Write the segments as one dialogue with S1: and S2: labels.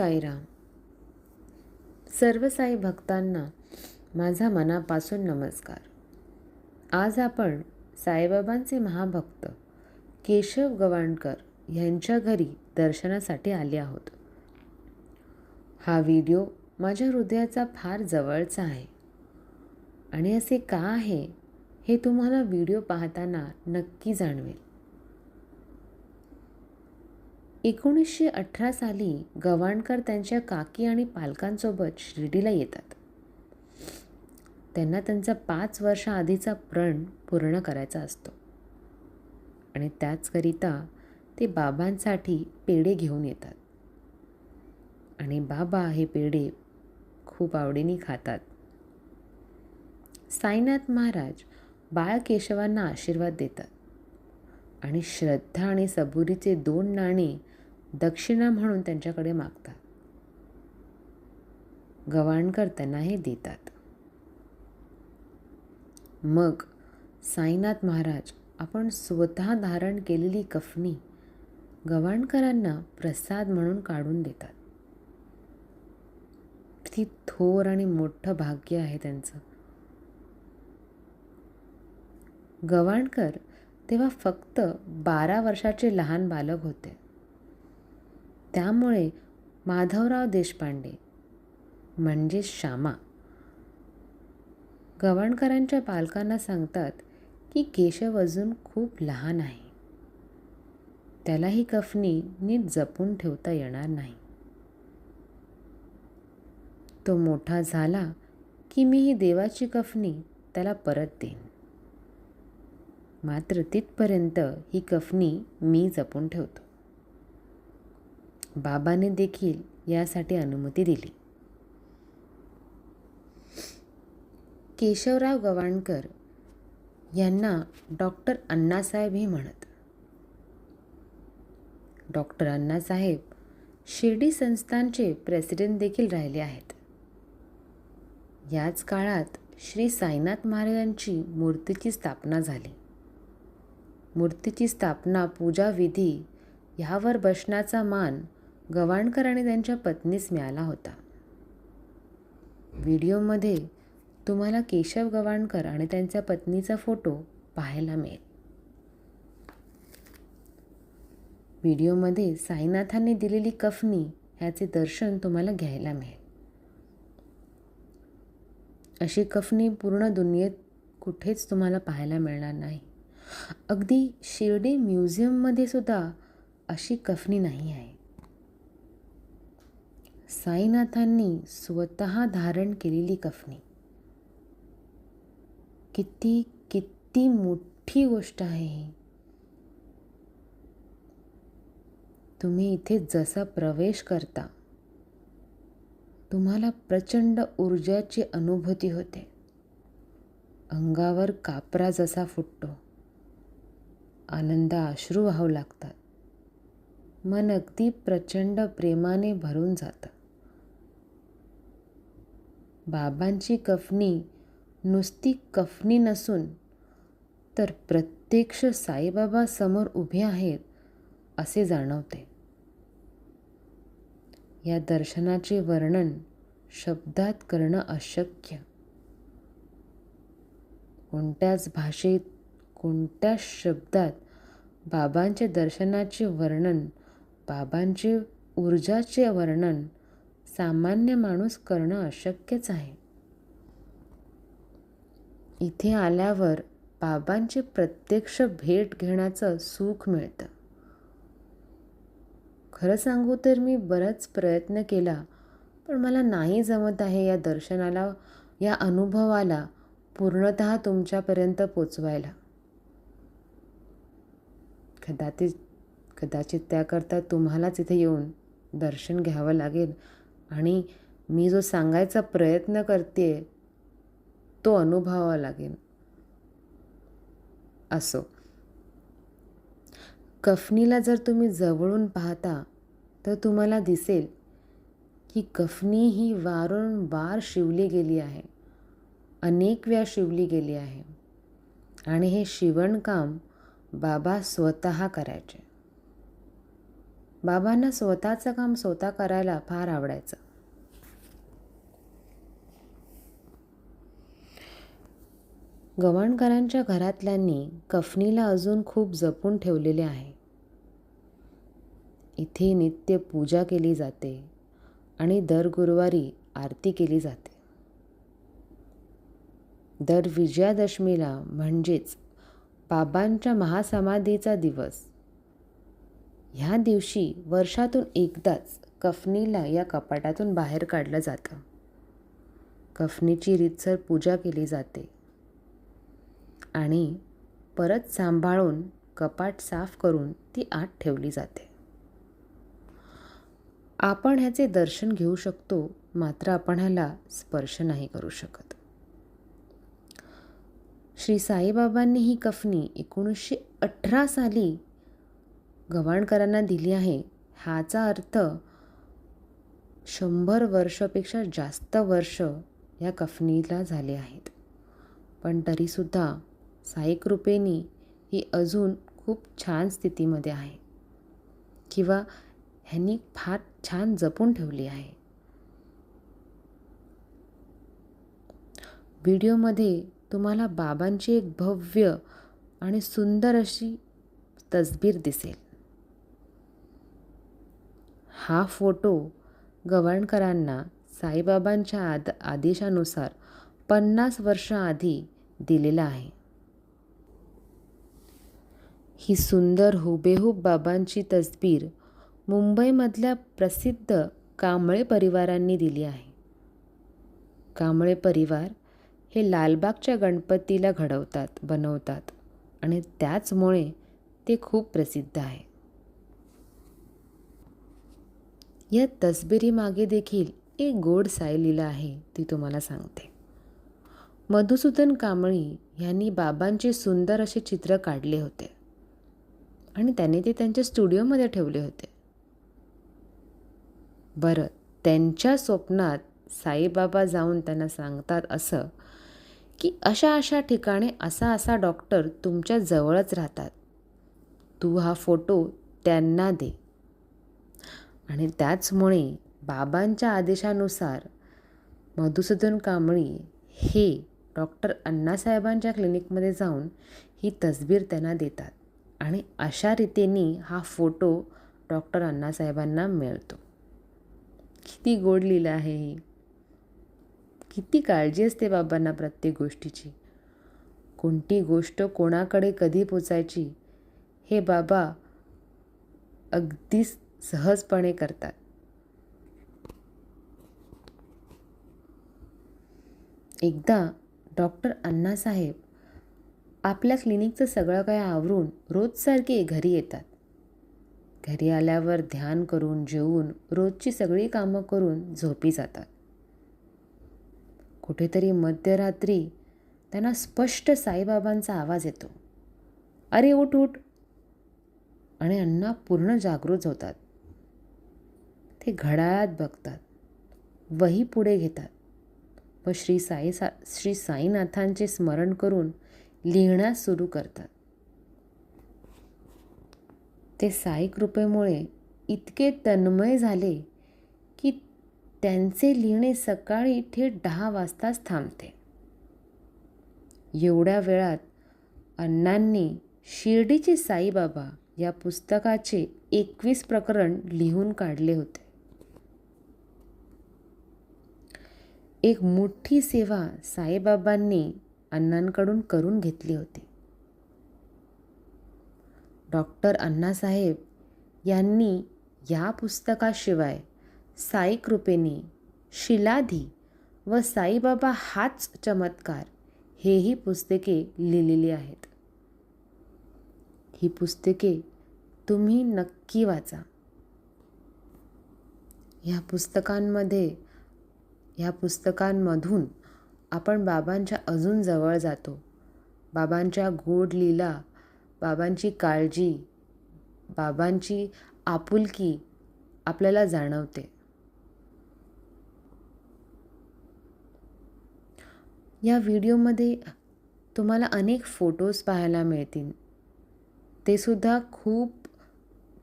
S1: साईराम. सर्व साई भक्तांना माझा मनापासून नमस्कार. आज आपण साईबाबांचे महाभक्त केशव गवाणकर यांच्या घरी दर्शनासाठी आले आहोत. हा व्हिडिओ माझ्या हृदयाचा फार जवळचा आहे. आणि असे का आहे हे तुम्हाला व्हिडिओ पाहताना नक्की जाणवेल. एकोणीसशे अठरा साली गवाणकर त्यांच्या काकी आणि पालकांसोबत शिर्डीला येतात. त्यांना त्यांचा पाच वर्षाआधीचा प्रण पूर्ण करायचा असतो. आणि त्याचकरिता ते बाबांसाठी पेढे घेऊन येतात. आणि बाबा हे पेढे खूप आवडीने खातात. साईनाथ महाराज बाळ केशवांना आशीर्वाद देतात. आणि श्रद्धा आणि सबुरीचे दोन नाणी दक्षिणा म्हणून त्यांच्याकडे मागतात. गवाणकर त्यांना हे देतात. मग साईनाथ महाराज आपण स्वतः धारण केलेली कफनी गवाणकरांना प्रसाद म्हणून काढून देतात. किती थोर आणि मोठं भाग्य आहे त्यांचं. गवाणकर तेव्हा फक्त बारा वर्षाचे लहान बालक होते. त्यामुळे माधवराव देशपांडे म्हणजे श्यामा गवाणकरांच्या पालकांना सांगतात की केशव अजून खूप लहान आहे. त्याला ही कफनी नीट जपून ठेवता येणार नाही. तो मोठा झाला की मी ही देवाची कफनी त्याला परत देईन. मात्र तिथपर्यंत ही कफनी मी जपून ठेवतो. बाबाने देखील यासाठी अनुमती दिली. केशवराव गवाणकर यांना डॉक्टर अण्णासाहेबही म्हणत. डॉक्टर अण्णासाहेब शिर्डी संस्थानचे प्रेसिडेंट देखील राहिले आहेत. याच काळात श्री साईनाथ महाराजांची मूर्तीची स्थापना झाली. मूर्तीची स्थापना पूजा विधी ह्यावर बसण्याचा मान गवाणकर आणि त्यांच्या पत्नीस मिळाला होता. व्हिडिओमध्ये तुम्हाला केशव गवाणकर आणि त्यांच्या पत्नीचा फोटो पाहायला मिळेल. व्हिडिओमध्ये साईनाथांनी दिलेली कफनी ह्याचे दर्शन तुम्हाला घ्यायला मिळेल. अशी कफनी पूर्ण दुनियेत कुठेच तुम्हाला पाहायला मिळणार नाही. अगदी शिर्डी म्युझियममध्ये सुद्धा अशी कफनी नाही आहे. साईनाथांनी स्वतः धारण केलेली कफनी. किती किती मोठी गोष्ट आहे ही. तुम्ही इथे जसा प्रवेश करता तुम्हाला प्रचंड ऊर्जाची अनुभूती होते. अंगावर कापरा जसा फुटतो आनंद अश्रू वाहू लागतात. मन अगदी प्रचंड प्रेमाने भरून जातं. बाबांची कफनी नुसती कफनी नसून तर प्रत्यक्ष साईबाबा समोर उभे आहेत असे जाणवते. या दर्शनाचे वर्णन शब्दात करणं अशक्य. कोणत्याच भाषेत कोणत्याच शब्दात बाबांच्या दर्शनाचे वर्णन बाबांचे ऊर्जाचे वर्णन सामान्य माणूस करणं अशक्यच आहे. इथे आल्यावर बाबांची प्रत्यक्ष भेट घेण्याचं सुख मिळतं. खरं सांगू तर मी बराच प्रयत्न केला पण मला नाही जमत आहे या दर्शनाला या अनुभवाला पूर्णत तुमच्यापर्यंत पोचवायला. कदाचित कदाचित त्याकरता तुम्हालाच इथे येऊन दर्शन घ्यावं लागेल आणि मी जो सांगायचा प्रयत्न करते तो अनुभवावा लागेल. असो. कफनीला जर तुम्ही जवळून पाहता तर तुम्हाला दिसेल की कफनी ही वारंवार शिवली गेली आहे. अनेक वेळा शिवली गेली आहे. आणि हे शिवणकाम बाबा स्वतः करायचे. बाबांना स्वतःचं काम स्वतः करायला फार आवडायचं. गवाणकरांच्या घरातल्यांनी कफनीला अजून खूप जपून ठेवलेले आहे. इथे नित्य पूजा केली जाते आणि दर गुरुवारी आरती केली जाते. दर विजयादशमीला म्हणजेच बाबांच्या महासमाधीचा दिवस ह्या दिवशी वर्षातून एकदाच कफनीला या कपाटातून बाहेर काढलं जातं. कफनीची रीतसर पूजा केली जाते. आणि परत सांभाळून कपाट साफ करून ती आत ठेवली जाते. आपण ह्याचे दर्शन घेऊ शकतो मात्र आपण ह्याला स्पर्श नाही करू शकत. श्री साईबाबांनी ही कफनी एकोणीसशे अठरा साली गवाणकरांना दिली आहे. ह्याचा अर्थ शंभर वर्षापेक्षा जास्त वर्ष या कफनीला झाले आहेत. पण तरीसुद्धा साईकृपेनी ही अजून खूप छान स्थितीमध्ये आहे. किंवा ह्यांनी फार छान जपून ठेवली आहे. व्हिडिओमध्ये तुम्हाला बाबांची एक भव्य आणि सुंदर अशी तसबीर दिसेल. हा फोटो गवाणकरांना साईबाबांच्या आद आदेशानुसार पन्नास वर्षाआधी दिलेला आहे. ही सुंदर हुबेहूब बाबांची तसबीर मुंबईमधल्या प्रसिद्ध कांबळे परिवारांनी दिली आहे. कांबळे परिवार हे लालबागच्या गणपतीला घडवतात बनवतात आणि त्याचमुळे ते खूप प्रसिद्ध आहे. या तसबिरीमागे देखील एक गोड सायलीला आहे ती तुम्हाला सांगते. मधुसूदन कांबळी यांनी बाबांचे सुंदर असे चित्र काढले होते. आणि त्याने ते त्यांच्या स्टुडिओमध्ये ठेवले होते. बरं त्यांच्या स्वप्नात साईबाबा जाऊन त्यांना सांगतात असं की अशा अशा ठिकाणी असा असा डॉक्टर तुमच्या जवळच राहतात. तू हा फोटो त्यांना दे. आणि त्याचमुळे बाबांच्या आदेशानुसार मधुसूदन कांबळी हे डॉक्टर अण्णासाहेबांच्या क्लिनिकमध्ये जाऊन ही तसबीर त्यांना देतात. आणि अशा रीतीने हा फोटो डॉक्टर अण्णासाहेबांना मिळतो. किती गोड लिहिलं आहे ही. किती काळजी असते बाबांना प्रत्येक गोष्टीची. कोणती गोष्ट कोणाकडे कधी पोचायची हे बाबा अगदीच सहजपणे करतात. एकदा डॉक्टर अण्णासाहेब आपल्या क्लिनिकचं सगळं काय आवरून रोजसारखे घरी येतात. घरी आल्यावर ध्यान करून जेवून रोजची सगळी कामं करून झोपी जातात. कुठेतरी मध्यरात्री त्यांना स्पष्ट साईबाबांचा आवाज येतो. अरे उठ उठ. आणि अण्णा पूर्ण जागृत होतात. ते घड्याळात बघतात. वही पुढे घेतात. व श्री साई सा श्री साईनाथांचे स्मरण करून लिहिण्यास सुरू करतात. ते साई कृपेमुळे इतके तन्मय झाले की त्यांचे लिहिणे सकाळी थेट दहा वाजताच थांबते. एवढ्या वेळात अण्णांनी शिर्डीचे साईबाबा या पुस्तकाचे एकवीस प्रकरण लिहून काढले होते. एक मोठी सेवा साईबाबांनी अण्णांकडून करून घेतली होती. डॉक्टर अण्णासाहेब यांनी या पुस्तकाशिवाय साई कृपेनी शिलाधी व साईबाबा हाच चमत्कार हेही पुस्तके लिहिलेली आहेत. ही पुस्तके तुम्ही नक्की वाचा. ह्या पुस्तकांमध्ये ह्या पुस्तकांमधून आपण बाबांच्या अजून जवळ जातो. बाबांच्या गोड लीला बाबांची काळजी बाबांची आपुलकी आपल्याला जाणवते. या व्हिडिओमध्ये तुम्हाला अनेक फोटोज पाहायला मिळतील. ते सुद्धा खूप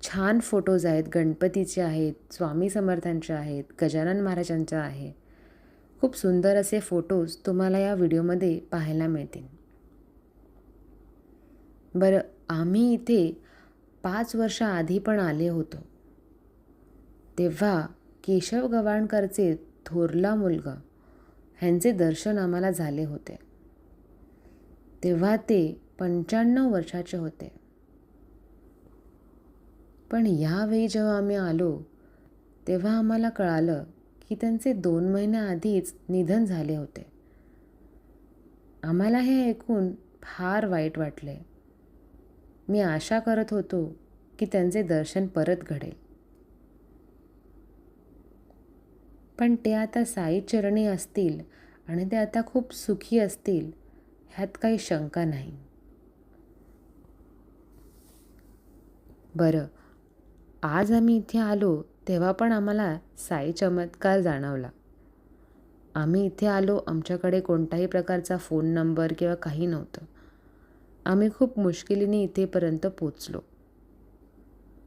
S1: छान फोटोज आहेत. गणपतीचे आहेत स्वामी समर्थांचे आहेत गजानन महाराजांचे आहे. खूप सुंदर असे फोटोज तुम्हाला या व्हिडिओमध्ये पाहायला मिळतील. बरं आम्ही इथे पाच वर्षाआधी पण आले होतो. तेव्हा केशव गवाणकरचे थोरला मुलगा ह्यांचे दर्शन आम्हाला झाले होते. तेव्हा ते पंच्याण्णव वर्षाचे होते. पण यावेळी जेव्हा आम्ही आलो तेव्हा आम्हाला कळालं की त्यांचे दोन महिन्याआधीच निधन झाले होते. आम्हाला हे ऐकून फार वाईट वाटले. मी आशा करत होतो की त्यांचे दर्शन परत घडेल. पण ते आता साई चरणी असतील आणि ते आता खूप सुखी असतील ह्यात काही शंका नाही. बरं आज आम्ही इथे आलो तेव्हा पण आम्हाला साई चमत्कार जाणवला. आम्ही इथे आलो आमच्याकडे कोणताही प्रकारचा फोन नंबर किंवा काही नव्हतं. आम्ही खूप मुश्किलीने इथेपर्यंत पोचलो.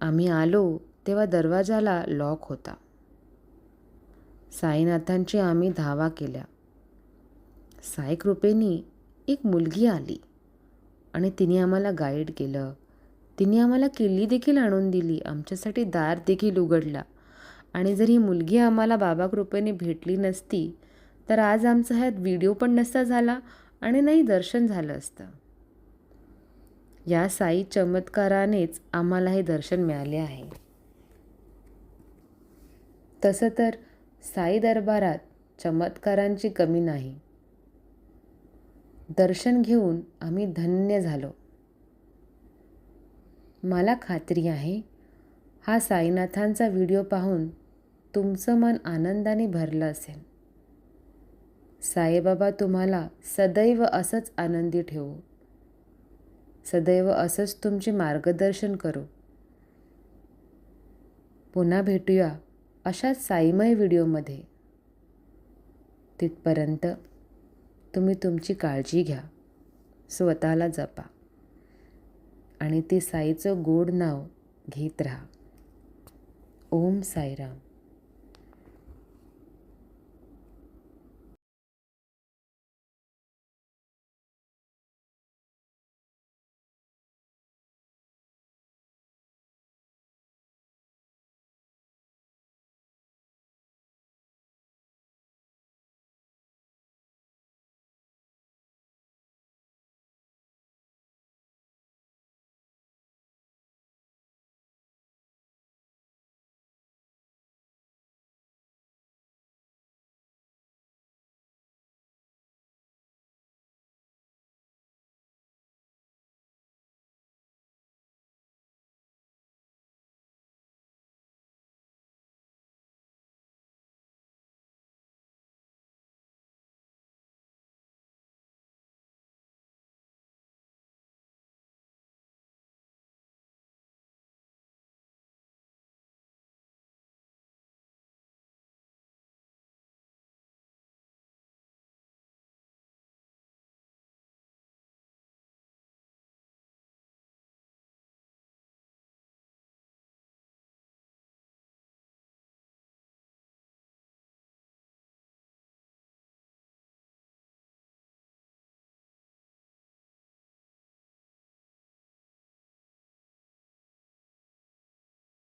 S1: आम्ही आलो तेव्हा दरवाजाला लॉक होता. साईनाथांची आम्ही धावा केल्या. साई कृपेनी एक मुलगी आली आणि तिने आम्हाला गाईड केलं. तिने आम्हाला किल्ली देखील आणून दिली. आमच्यासाठी दार देखील उघडला. आणि जर ही मुलगी आम्हाला बाबा कृपेने भेटली नसती तर आज आमचा ह्यात व्हिडिओ पण नसता झाला आणि नाही दर्शन झालं असतं. या साई चमत्कारानेच आम्हाला हे दर्शन मिळाले आहे. तसं तर साई दरबारात चमत्कारांची कमी नाही. दर्शन घेऊन आम्ही धन्य झालो. मला खात्री आहे. हा साईनाथांचा व्हिडिओ पाहून तुमचं मन आनंदाने भरलं असेल. साईबाबा तुम्हाला सदैव असंच आनंदी ठेवू. सदैव असंच तुमचे मार्गदर्शन करू. पुन्हा भेटूया अशाच साईमय व्हिडिओमध्ये. तिथपर्यंत तुम्ही तुमची काळजी घ्या. स्वतःला जपा. आणि ते साईचं गोड नाव घेत राहा. ओम साईराम.